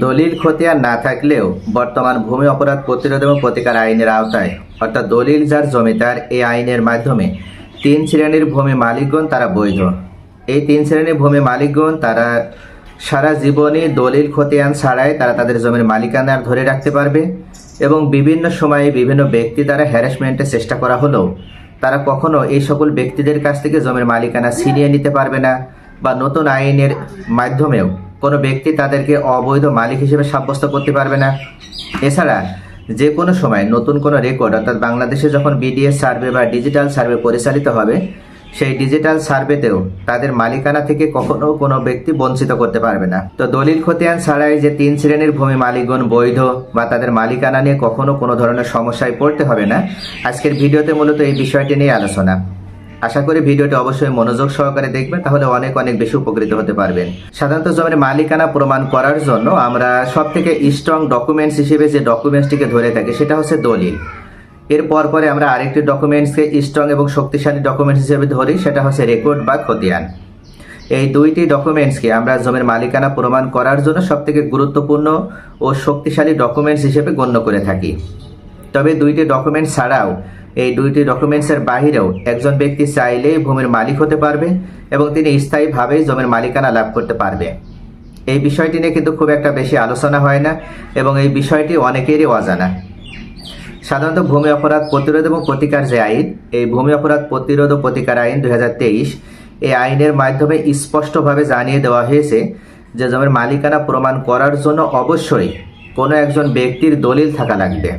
দলিল খতিয়ান না থাকলেও বর্তমান ভূমি অপরাধ প্রতিরোধ এবং প্রতিকার আইনের আওতায়, অর্থাৎ দলিল যার জমিদার এই আইনের মাধ্যমে তিন শ্রেণির ভূমি মালিকগণ তারা বৈধ। এই তিন শ্রেণির ভূমি মালিকগণ তারা সারা জীবনই দলিল খতিয়ান ছাড়াই তারা তাদের জমির মালিকানা ধরে রাখতে পারবে এবং বিভিন্ন সময়ে বিভিন্ন ব্যক্তি দ্বারা হ্যারাসমেন্টের চেষ্টা করা হলেও তারা কখনো এই সকল ব্যক্তিদের কাছ থেকে জমির মালিকানা ছিনিয়ে নিতে পারবে না বা নতুন আইনের মাধ্যমেও। কোনো ব্যক্তি তাদেরকে অবৈধ মালিক হিসেবে সাব্যস্ত করতে পারবে না। এছাড়া যে কোনো সময় নতুন কোনো রেকর্ড অর্থাৎ বাংলাদেশে যখন বিডিএস সার্ভে বা ডিজিটাল সার্ভে পরিচালিত হবে, সেই ডিজিটাল সার্ভেতেও তাদের মালিকানা থেকে কখনো কোনো ব্যক্তি বঞ্চিত করতে পারবে না। তো দলিল খতিয়ান ছাড়াই যে তিন শ্রেণির ভূমি মালিকগণ বৈধ বা তাদের মালিকানা নিয়ে কখনো কোনো ধরনের সমস্যায় পড়তে হবে না, আজকের ভিডিওতে মূলত এই বিষয়টি নিয়ে আলোচনা। আশা করি ভিডিওটি অবশ্যই মনোযোগ সহকারে দেখবেন, তাহলে অনেক অনেক বেশি উপকৃত হতে পারবেন। সাধারণত জমির মালিকানা প্রমাণ করার জন্য আমরা সব থেকে স্ট্রং ডকুমেন্টস হিসেবে যে ডকুমেন্টসটিকে ধরে থাকি, সেটা হচ্ছে দলিল। এর পর আমরা আরেকটি ডকুমেন্টসকে স্ট্রং এবং শক্তিশালী ডকুমেন্টস হিসেবে ধরি, সেটা হচ্ছে রেকর্ড বা খতিয়ান। এই দুইটি ডকুমেন্টসকে আমরা জমির মালিকানা প্রমাণ করার জন্য সবথেকে গুরুত্বপূর্ণ ও শক্তিশালী ডকুমেন্টস হিসেবে গণ্য করে থাকি। তবে দুইটি ডকুমেন্টস ছাড়াও এই দুইটি ডকুমেন্টসের বাহিরেও একজন ব্যক্তি চাইলেই ভূমির মালিক হতে পারবে এবং তিনি স্থায়ীভাবেই জমির মালিকানা লাভ করতে পারবে। এই বিষয়টি নিয়ে কিন্তু খুব একটা বেশি আলোচনা হয় না এবং এই বিষয়টি অনেকেরই অজানা। সাধারণত ভূমি অপরাধ প্রতিরোধ এবং প্রতিকার যে আইন, এই ভূমি অপরাধ প্রতিরোধ ও প্রতিকার আইন দুই হাজার তেইশ এই আইনের মাধ্যমে স্পষ্টভাবে জানিয়ে দেওয়া হয়েছে যে জমির মালিকানা প্রমাণ করার জন্য অবশ্যই কোনো একজন ব্যক্তির দলিল থাকা লাগবে।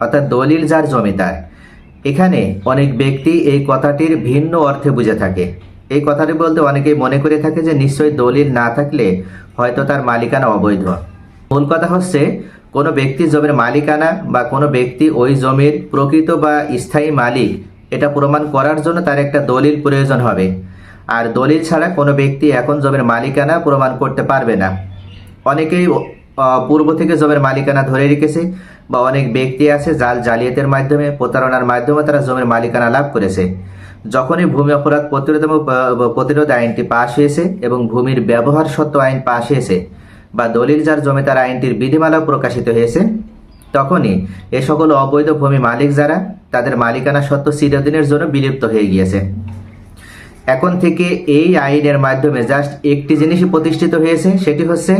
অর্থাৎ দলিল যার জমিদার এখানে অনেক ব্যক্তি এই কথাটির ভিন্ন অর্থে বুঝে থাকে। এই কথাটি বলতে অনেকেই মনে করে থাকে যে নিশ্চয়ই দলিল না থাকলে হয়তো তার মালিকানা অবৈধ। মূল কথা হচ্ছে, কোনো ব্যক্তি জমির মালিকানা বা কোনো ব্যক্তি ওই জমির প্রকৃত বা স্থায়ী মালিক, এটা প্রমাণ করার জন্য তার একটা দলিল প্রয়োজন হবে। আর দলিল ছাড়া কোনো ব্যক্তি এখন জমির মালিকানা প্রমাণ করতে পারবে না। অনেকেই পূর্ব থেকে জমির মালিকানা ধরে রেখেছে বা অনেক ব্যক্তি আছে জাল জালিয়াতের মাধ্যমে, প্রতারণার মাধ্যমে তারা জমির মালিকানা লাভ করেছে। যখনই ভূমি অপরাধ প্রতিরোধ প্রতিরোধ আইনটি পাশ হয়েছে এবং ভূমির ব্যবহার সত্ত্ব আইন পাশ হয়েছে বা দলিল যার জমি তার আইনটির বিধিমালা প্রকাশিত হয়েছে, তখনই এ সকল অবৈধ ভূমি মালিক যারা, তাদের মালিকানা সত্ত্ব চিরদিনের জন্য বিলুপ্ত হয়ে গিয়েছে। এখন থেকে এই আইনের মাধ্যমে জাস্ট একটি জিনিসই প্রতিষ্ঠিত হয়েছে, সেটি হচ্ছে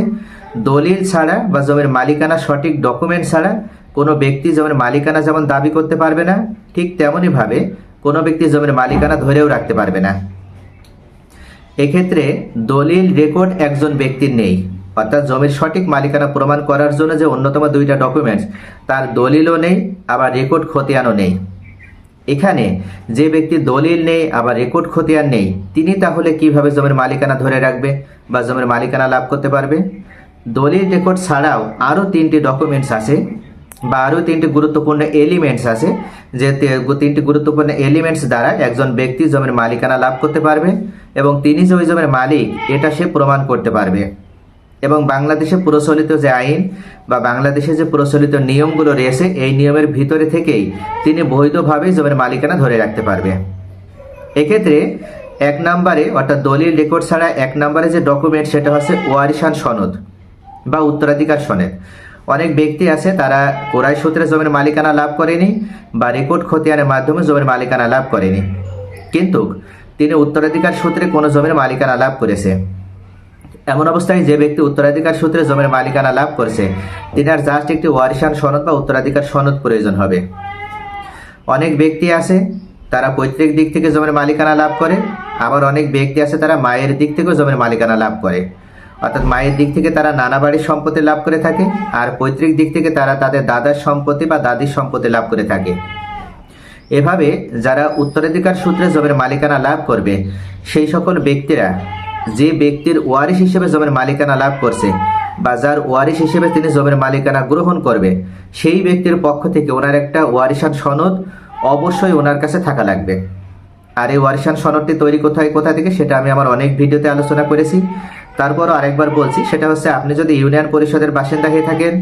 দলিল ছাড়া বা জমির মালিকানা সঠিক ডকুমেন্ট ছাড়া কোনো ব্যক্তি জমির মালিকানা যেমন দাবি করতে পারবে না, ঠিক তেমনইভাবে কোনো ব্যক্তি জমির মালিকানা ধরেও রাখতে পারবে না। এক্ষেত্রে দলিল রেকর্ড একজন ব্যক্তির নেই, অর্থাৎ জমির সঠিক মালিকানা প্রমাণ করার জন্য যে অন্যতম দুইটা ডকুমেন্টস, তার দলিলও নেই, আবার রেকর্ড খতিয়ানও নেই। এখানে যে ব্যক্তি দলিল নেই, আবার রেকর্ড খতিয়ান নেই, তিনি তাহলে কীভাবে জমির মালিকানা ধরে রাখবে বা জমির মালিকানা লাভ করতে পারবে? দলিল রেকর্ড ছাড়াও আরও তিনটি ডকুমেন্টস আছে বা আরও তিনটি গুরুত্বপূর্ণ এলিমেন্টস আছে, যে তিনটি গুরুত্বপূর্ণ এলিমেন্টস দ্বারা একজন ব্যক্তি জমির মালিকানা লাভ করতে পারবে এবং তিনি যে ওই জমির মালিক, এটা সে প্রমাণ করতে পারবে। এবং বাংলাদেশে প্রচলিত যে আইন বা বাংলাদেশে যে প্রচলিত নিয়মগুলো রয়েছে, এই নিয়মের ভিতরে থেকেই তিনি বৈধভাবে জমির মালিকানা ধরে রাখতে পারবে। এক্ষেত্রে এক নম্বরে, অর্থাৎ দলিল রেকর্ড ছাড়া এক নম্বরে যে ডকুমেন্ট সেটা হচ্ছে ওয়ারিশান সনদ বা উত্তরাধিকার সনদ। অনেক ব্যক্তি আছে, তারা কোরাই সূত্রে জমির মালিকানা লাভ করেনি বা রেকর্ড খতিয়ানের মাধ্যমে জমির মালিকানা লাভ করেনি। কিন্তু তিনি উত্তরাধিকার সূত্রে কোনো জমির মালিকানা লাভ করেছে। এমন অবস্থায় যে ব্যক্তি উত্তরাধিকার সূত্রে জমির মালিকানা লাভ করেছে আর জাস্ট একটি ওয়ারিশান সনদ বা উত্তরাধিকার সনদ প্রয়োজন হবে। অনেক ব্যক্তি আছে, তারা পৈতৃক দিক থেকে জমির মালিকানা লাভ করে, আবার অনেক ব্যক্তি আছে, তারা মায়ের দিক থেকেও জমির মালিকানা লাভ করে। অর্থাৎ মায়ের দিক থেকে তারা নানা বাড়ির সম্পত্তি লাভ করে থাকে, আর পৈতৃক দিক থেকে তারা তাদের দাদার সম্পত্তি বা দাদির সম্পত্তি লাভ করে থাকে। এভাবে যারা উত্তরাধিকার সূত্রে জমির মালিকানা লাভ করবে, সেই সকল ব্যক্তিরা যে ব্যক্তির ওয়ারিশ হিসেবে জমির মালিকানা লাভ করছে বা যার ওয়ারিশ হিসেবে তিনি জমির মালিকানা গ্রহণ করবে, সেই ব্যক্তির পক্ষ থেকে ওনার একটা ওয়ারিশান সনদ অবশ্যই ওনার কাছে থাকা লাগবে। আর এই ওয়ারিশান সনদটি তৈরি কোথায়, কোথা থেকে, সেটা আমি আমার অনেক ভিডিওতে আলোচনা করেছি। তারপরও আরেকবার বলছি, সেটা হচ্ছে আপনি যদি ইউনিয়ন পরিষদের বাসিন্দা হয়ে থাকেন,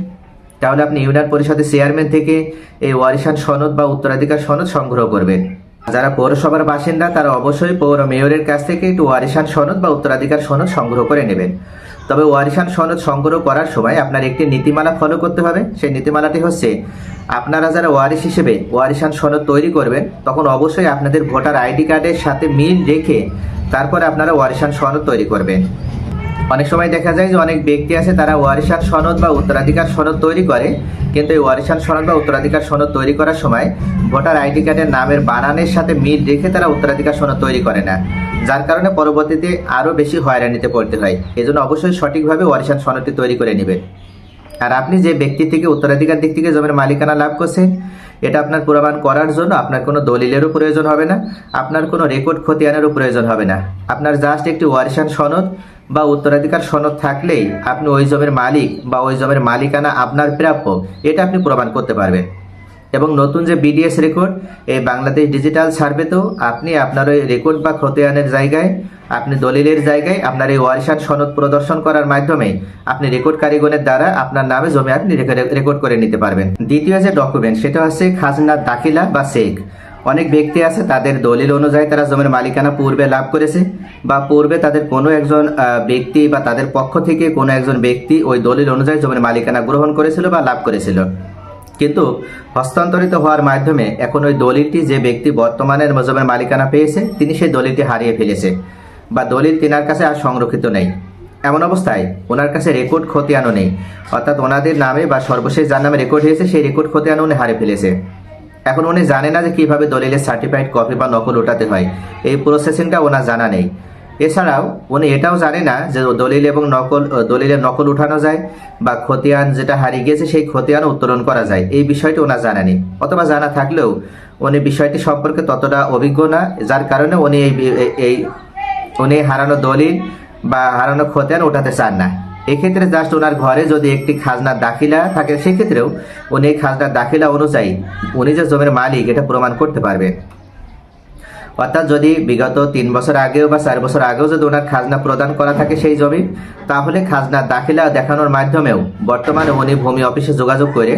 তাহলে আপনি ইউনিয়ন পরিষদের চেয়ারম্যান থেকে এই ওয়ারিশান সনদ বা উত্তরাধিকার সনদ সংগ্রহ করবেন। যারা পৌরসভার বাসিন্দা, তারা অবশ্যই পৌর মেয়রের কাছ থেকে একটু ওয়ারিশান সনদ বা উত্তরাধিকার সনদ সংগ্রহ করে নেবেন। তবে ওয়ারিশান সনদ সংগ্রহ করার সময় আপনার একটি নীতিমালা ফলো করতে হবে। সেই নীতিমালাটি হচ্ছে, আপনারা যারা ওয়ারিশ হিসেবে ওয়ারিশান সনদ তৈরি করবেন, তখন অবশ্যই আপনাদের ভোটার আইডি কার্ডের সাথে মিল রেখে তারপরে আপনারা ওয়ারিশান সনদ তৈরি করবেন। অনেক সময় দেখা যায় যে অনেক ব্যক্তি আছে, তারা ওয়ারিশান সনদ বা উত্তরাধিকার সনদ তৈরি করে। কিন্তু এই ওয়ারিশান সনদ বা উত্তরাধিকার সনদ তৈরি করার সময় ভোটার আইডি কার্ডের নামের বানানের সাথে মিল রেখে তারা উত্তরাধিকার সনদ তৈরি করে না। যার কারণে পরবর্তীতে আরও বেশি হয়রানিতে পড়তে হয়। এজন্য অবশ্যই সঠিকভাবে ওয়ারিশান সনদটি তৈরি করে নেবেন। আর আপনি যে ব্যক্তি থেকে উত্তরাধিকার দিক থেকে জমির মালিকানা লাভ করছেন, এটা আপনার প্রমাণ করার জন্য আপনার কোনো দলিলেরও প্রয়োজন হবে না, আপনার কোনো রেকর্ড খতিয়ানেরও প্রয়োজন হবে না। আপনার জাস্ট একটি ওয়ারিশান সনদ বা উত্তরাধিকার সনদ থাকলেই আপনি ওই জমির মালিক বা ওই জমির মালিকানা আপনার প্রাপ্য, এটা আপনি প্রমাণ করতে পারবেন। এবং নতুন যে বিডিএস রেকর্ড এই বাংলাদেশ ডিজিটাল সার্ভেতেও আপনি আপনার ওই রেকর্ড বা খতিয়ানের জায়গায়, আপনি দলিলের জায়গায় আপনার এই ওয়ারিশান সনদ প্রদর্শন করার মাধ্যমে আপনি রেকর্ড কারিগণের দ্বারা আপনার নামে জমি আপনি রেকর্ড- করে নিতে পারবেন। দ্বিতীয় যে ডকুমেন্ট সেটা হচ্ছে খাজনার দাখিলা বা চেক অনেক ব্যক্তি আছে, তাদের দলিল অনুযায়ী তারা জমির মালিকানা পূর্বে লাভ করেছে বা পূর্বে তাদের কোনো একজন ব্যক্তি বা তাদের পক্ষ থেকে কোনো একজন ব্যক্তি ওই দলিল অনুযায়ী জমির মালিকানা গ্রহণ করেছিল বা লাভ করেছিল। কিন্তু হস্তান্তরিত হওয়ার মাধ্যমে এখন ওই দলিলটি যে ব্যক্তি বর্তমানে জমির মালিকানা পেয়েছে, তিনি সেই দলিলটি হারিয়ে ফেলেছে বা দলিল তিনার কাছে আর সংরক্ষিত নেই। এমন অবস্থায় ওনার কাছে রেকর্ড খতিয়ানো নেই। অর্থাৎ ওনাদের নামে বা সর্বশেষ যার নামে রেকর্ড হয়েছে, সেই রেকর্ড খতিয়ানো উনি হারিয়ে ফেলেছে। এখন উনি জানে না যে কীভাবে দলিলের সার্টিফাইড কপি বা নকল উঠাতে হয়। এই প্রসেসিংটা ওনার জানা নেই। এছাড়াও উনি এটাও জানে না যে দলিল এবং নকল দলিলের নকল উঠানো যায় বা খতিয়ান যেটা হারিয়ে গিয়েছে সেই খতিয়ান উত্তোলন করা যায়। এই বিষয়টি ওনার জানা নেই। অথবা জানা থাকলেও উনি বিষয়টি সম্পর্কে ততটা অভিজ্ঞ না, যার কারণে উনি এই উনি হারানো দলিল বা হারানো খতিয়ান উঠাতে চান না। এক্ষেত্রে জাস্ট ওনার ঘরে যদি একটি খাজনার দাখিলা থাকে, সেক্ষেত্রেও উনি এই খাজনার দাখিলা অনুযায়ী উনি যে জমির মালিক, এটা প্রমাণ করতে পারবেন অর্থাৎ যদি বিগত তিন বছর আগেও বা চার বছর আগেও যদি ওনার খাজনা প্রদান করা থাকে সেই জমি, তাহলে খাজনা দাখিলা দেখানোর মাধ্যমেও বর্তমানে উনি ভূমি অফিসে যোগাযোগ করে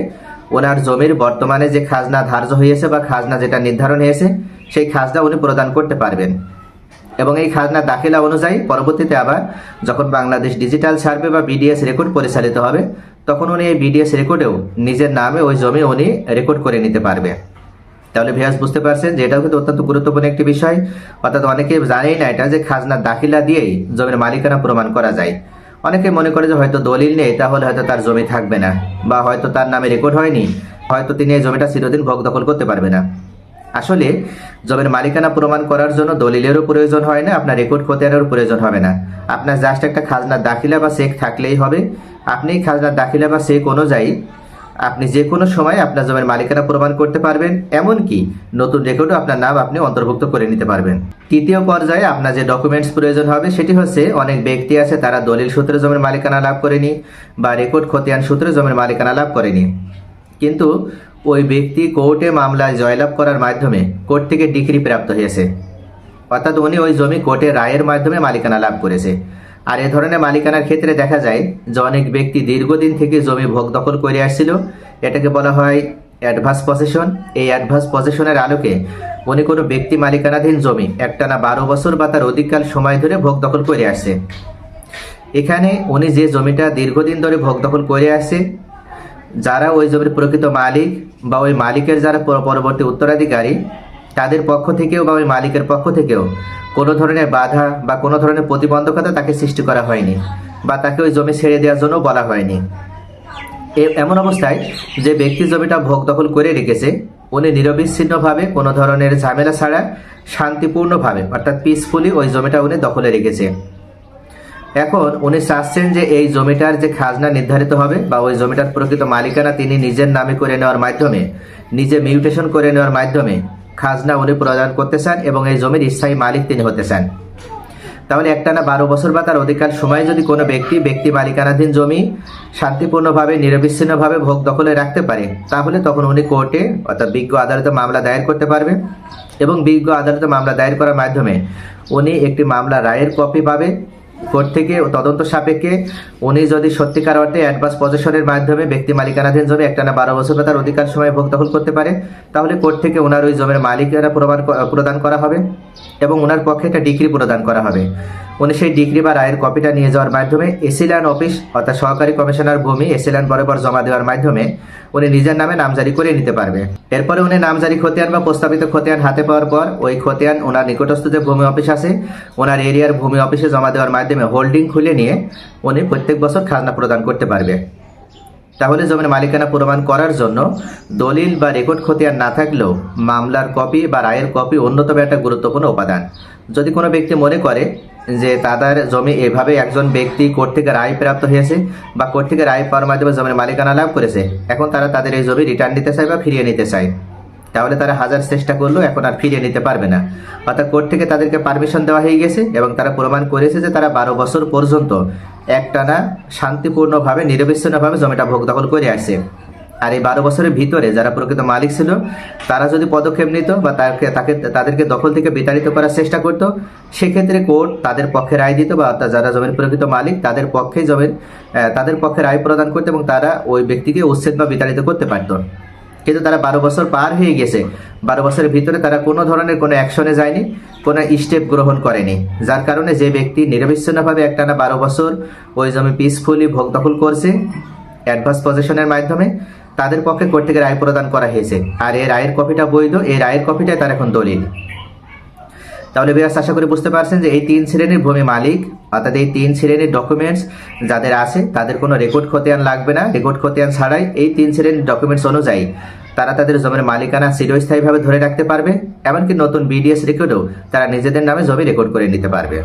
ওনার জমির বর্তমানে যে খাজনা ধার্য হয়েছে বা খাজনা যেটা নির্ধারণ হয়েছে, সেই খাজনা উনি প্রদান করতে পারবেন। এবং এই খাজনা দাখিলা অনুযায়ী পরবর্তীতে আবার যখন বাংলাদেশ ডিজিটাল সার্ভে বা বিডিএস রেকর্ড পরিচালিত হবে, তখন উনি এই বিডিএস রেকর্ডেও নিজের নামে ওই জমি উনি রেকর্ড করে নিতে পারবে। তাহলে ভিয়াস বুঝতে পারছেন যে এটাও কিন্তু অত্যন্ত গুরুত্বপূর্ণ একটি বিষয়। অর্থাৎ অনেকে জানেই না এটা যে খাজনা দাখিলা দিয়েই জমির মালিকানা প্রমাণ করা যায়। অনেকে মনে করে যে হয়তো দলিল নেই, তাহলে হয়তো তার জমি থাকবে না বা হয়তো তার নামে রেকর্ড হয়নি, হয়তো তিনি এই জমিটা চিরদিন ভোগ দখল করতে পারবে না। আসলে জমির মালিকানা প্রমাণ করার জন্য দলিলেরও প্রয়োজন হয় না, আপনার রেকর্ড খতিয়ানেরও প্রয়োজন হবে না। আপনার জাস্ট একটা খাজনার দাখিলা বা চেক থাকলেই হবে। আপনি খাজনার দাখিলা বা চেক অনুযায়ী আপনি যে কোনো সময় আপনার জমির মালিকানা প্রমাণ করতে পারবেন, এমনকি নতুন রেকর্ডও আপনার নাম আপনি অন্তর্ভুক্ত করে নিতে পারবেন। তৃতীয় পর্যায়ে আপনার যে ডকুমেন্টস প্রয়োজন হবে, সেটি হচ্ছে অনেক ব্যক্তি আছে তারা দলিল সূত্রে জমির মালিকানা লাভ করেনি বা রেকর্ড খতিয়ান সূত্রে জমির মালিকানা লাভ করেনি। কিন্তু ওই ব্যক্তি কোর্টে মামলায় জয়লাভ করার মাধ্যমে কোর্ট থেকে ডিগ্রি প্রাপ্ত হয়েছে। অর্থাৎ উনি ওই জমি কোর্টে রায়ের মাধ্যমে মালিকানা লাভ করেছে। আর এ ধরনের মালিকানার ক্ষেত্রে দেখা যায় যে অনেক ব্যক্তি দীর্ঘদিন থেকে জমি ভোগ দখল করে আসছিল। এটাকে বলা হয় অ্যাডভান্স পজিশন এই অ্যাডভান্স পজিশনের আলোকে উনি কোনো ব্যক্তি মালিকানাধীন জমি একটানা বারো বছর বা তার অধিককাল সময় ধরে ভোগ দখল করে আসছে। এখানে উনি যে জমিটা দীর্ঘদিন ধরে ভোগ দখল করে আসছে যারা ওই জমির প্রকৃত মালিক বা ওই মালিকের যারা পরবর্তী উত্তরাধিকারী, তাদের পক্ষ থেকেও বা ওই মালিকের পক্ষ থেকেও কোনো ধরনের বাধা বা কোনো ধরনের প্রতিবন্ধকতা তাকে সৃষ্টি করা হয়নি বা তাকে ওই জমি ছেড়ে দেওয়ার জন্য বলা হয়নি। এমন অবস্থায় যে ব্যক্তি জমিটা ভোগ দখল করে রেখেছে, উনি নিরবিচ্ছিন্নভাবে কোনো ধরনের ঝামেলা ছাড়া শান্তিপূর্ণভাবে, অর্থাৎ পিসফুলি ওই জমিটা উনি দখলে রেখেছে। এখন উনি চাচ্ছেন যে এই জমিটার যে খাজনা নির্ধারিত হবে বা ওই জমিটার প্রকৃত মালিকানা তিনি নিজের নামে করে নেওয়ার মাধ্যমে, নিজে মিউটেশন করে নেওয়ার মাধ্যমে খাজনা উনি প্রদান করতে চান এবং এই জমির স্থায়ী মালিক তিনি হতে চান। তাহলে একটানা বারো বছর বা তার অধিকার সময় যদি কোনো ব্যক্তি ব্যক্তি মালিকানাধীন জমি শান্তিপূর্ণভাবে, নিরবিচ্ছিন্নভাবে ভোগ দখলে রাখতে পারে, তাহলে তখন উনি কোর্টে অর্থাৎ বিজ্ঞ আদালতে মামলা দায়ের করতে পারবে এবং বিজ্ঞ আদালতে মামলা দায়ের করার মাধ্যমে উনি একটি মামলা রায়ের কপি পাবে কোর্ট থেকে তদন্ত সাপেক্ষে উনি যদি সত্যিকার অর্থে অ্যাডভান্স পজিশনের মাধ্যমে ব্যক্তি মালিকানাধীন জমি একটানা বারো বছর তার অধিকার সময় ভোগ দখল করতে পারে, তাহলে কোর্ট থেকে ওনার ওই জমির মালিকেরা প্রদান করা হবে এবং ওনার পক্ষে একটা ডিগ্রি প্রদান করা হবে। উনি সেই ডিগ্রি বা রায়ের কপিটা নিয়ে যাওয়ার মাধ্যমে এসিল্যান্ড অফিস অর্থাৎ সহকারী কমিশনার ভূমি এসিল্যান্ড বরাবর জমা দেওয়ার মাধ্যমে উনি নিজের নামে নামজারি করে নিতে পারবে। এরপরে উনি নামজারি খতিয়ান বা প্রস্তাবিত খতিয়ান হাতে পাওয়ার পর ওই খতিয়ান ওনার নিকটস্থ যে ভূমি অফিস আছে, ওনার এরিয়ার ভূমি অফিসে জমা দেওয়ার মাধ্যমে হোল্ডিং খুলে নিয়ে উনি প্রত্যেক বছর খাজনা প্রদান করতে পারবে। তাহলে জমির মালিকানা প্রমাণ করার জন্য দলিল বা রেকর্ড খতিয়ান না থাকলেও মামলার কপি বা রায়ের কপি অন্যতম একটা গুরুত্বপূর্ণ উপাদান। যদি কোনো ব্যক্তি মনে করে যে তাদের জমি এভাবে একজন ব্যক্তি কোর্ট থেকে রায় প্রাপ্ত হয়েছে বা কোর্ট থেকে রায় পাওয়ার মাধ্যমে জমির মালিকানা লাভ করেছে, এখন তারা তাদের এই জমি রিটার্ন নিতে চায় বা ফিরিয়ে নিতে চায়। তাহলে তারা হাজার চেষ্টা করলেও এখন আর ফিরিয়ে নিতে পারবে না। অর্থাৎ কোর্ট থেকে তাদেরকে পারমিশন দেওয়া হয়ে গেছে এবং তারা প্রমাণ করেছে যে তারা বারো বছর পর্যন্ত একটানা শান্তিপূর্ণভাবে, নিরবিচ্ছিন্নভাবে জমিটা ভোগ দখল করে আসছে আর এই বারো বছরের ভিতরে যারা প্রকৃত মালিক ছিল, তারা যদি পদক্ষেপ নিত বা তাকে তাকে, তাদেরকে দখল থেকে বিতাড়িত করার চেষ্টা করতো, সেক্ষেত্রে কোর্ট তাদের পক্ষে রায় দিত বা যারা জমির প্রকৃত মালিক, তাদের পক্ষে জমির তাদের পক্ষে রায় প্রদান করতো এবং তারা ওই ব্যক্তিকে উচ্ছেদ বা বিতাড়িত করতে পারতো। কিন্তু তারা বারো বছর পার হয়ে গেছে। বারো বছরের ভিতরে তারা কোনো ধরনের কোনো অ্যাকশনে যায়নি, কোনো স্টেপ গ্রহণ করেনি। যার কারণে যে ব্যক্তি নিরবিচ্ছিন্নভাবে একটানা বারো বছর ওই জমি পিসফুলি ভোগ দখল করছে অ্যাডভান্স পজিশনের মাধ্যমে তাদের পক্ষে কোর্ট থেকে রায় প্রদান করা হয়েছে। আর এই রায়ের কপিটা বৈধ, এই রায়ের কপিটাই তার এখন দলিল। তাহলে বিরাজ, আশা করি বুঝতে পারছেন যে এই তিন শ্রেণির ভূমি মালিক, অর্থাৎ এই তিন শ্রেণির ডকুমেন্টস যাদের আছে, তাদের কোনো রেকর্ড খতিয়ান লাগবে না। রেকর্ড খতিয়ান ছাড়াই এই তিন শ্রেণির ডকুমেন্টস অনুযায়ী তারা তাদের জমির মালিকানা চিরস্থায়ীভাবে ধরে রাখতে পারবে, এমনকি নতুন বিডিএস রেকর্ডেও তারা নিজেদের নামে জমি রেকর্ড করে নিতে পারবে।